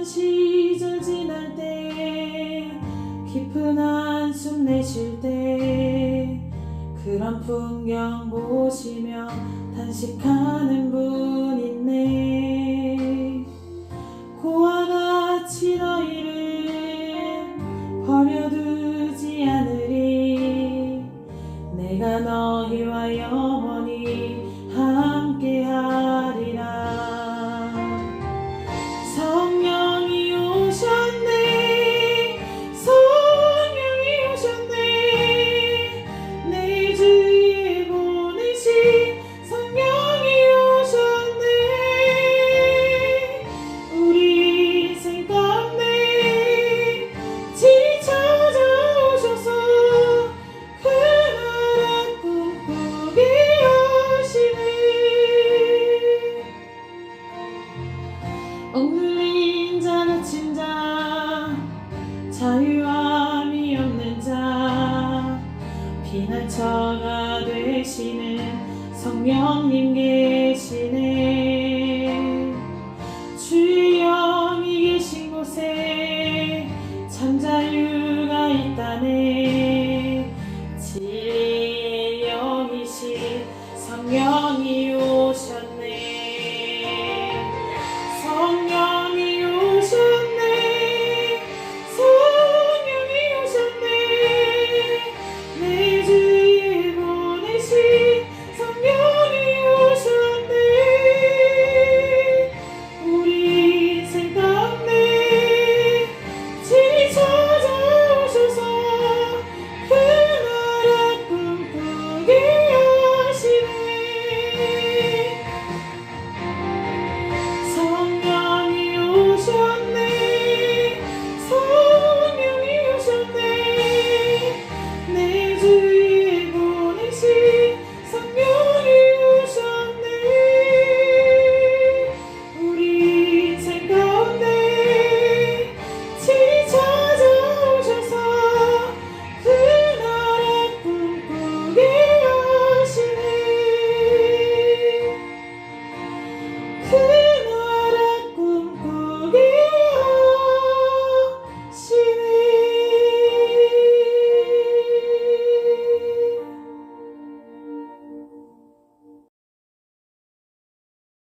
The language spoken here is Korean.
어떤 시절 지날 때 깊은 한숨 내쉴 때 그런 풍경 보시며 단식하는 분 있네. 고와 같이 너희를 버려두지 않으리. 내가 너희와 영 자유함이 없는 자 피난처가 되시는 성령님 계시네. 주의 영이 계신 곳에 참 자유가 있다네. 진리의 영이신 성령이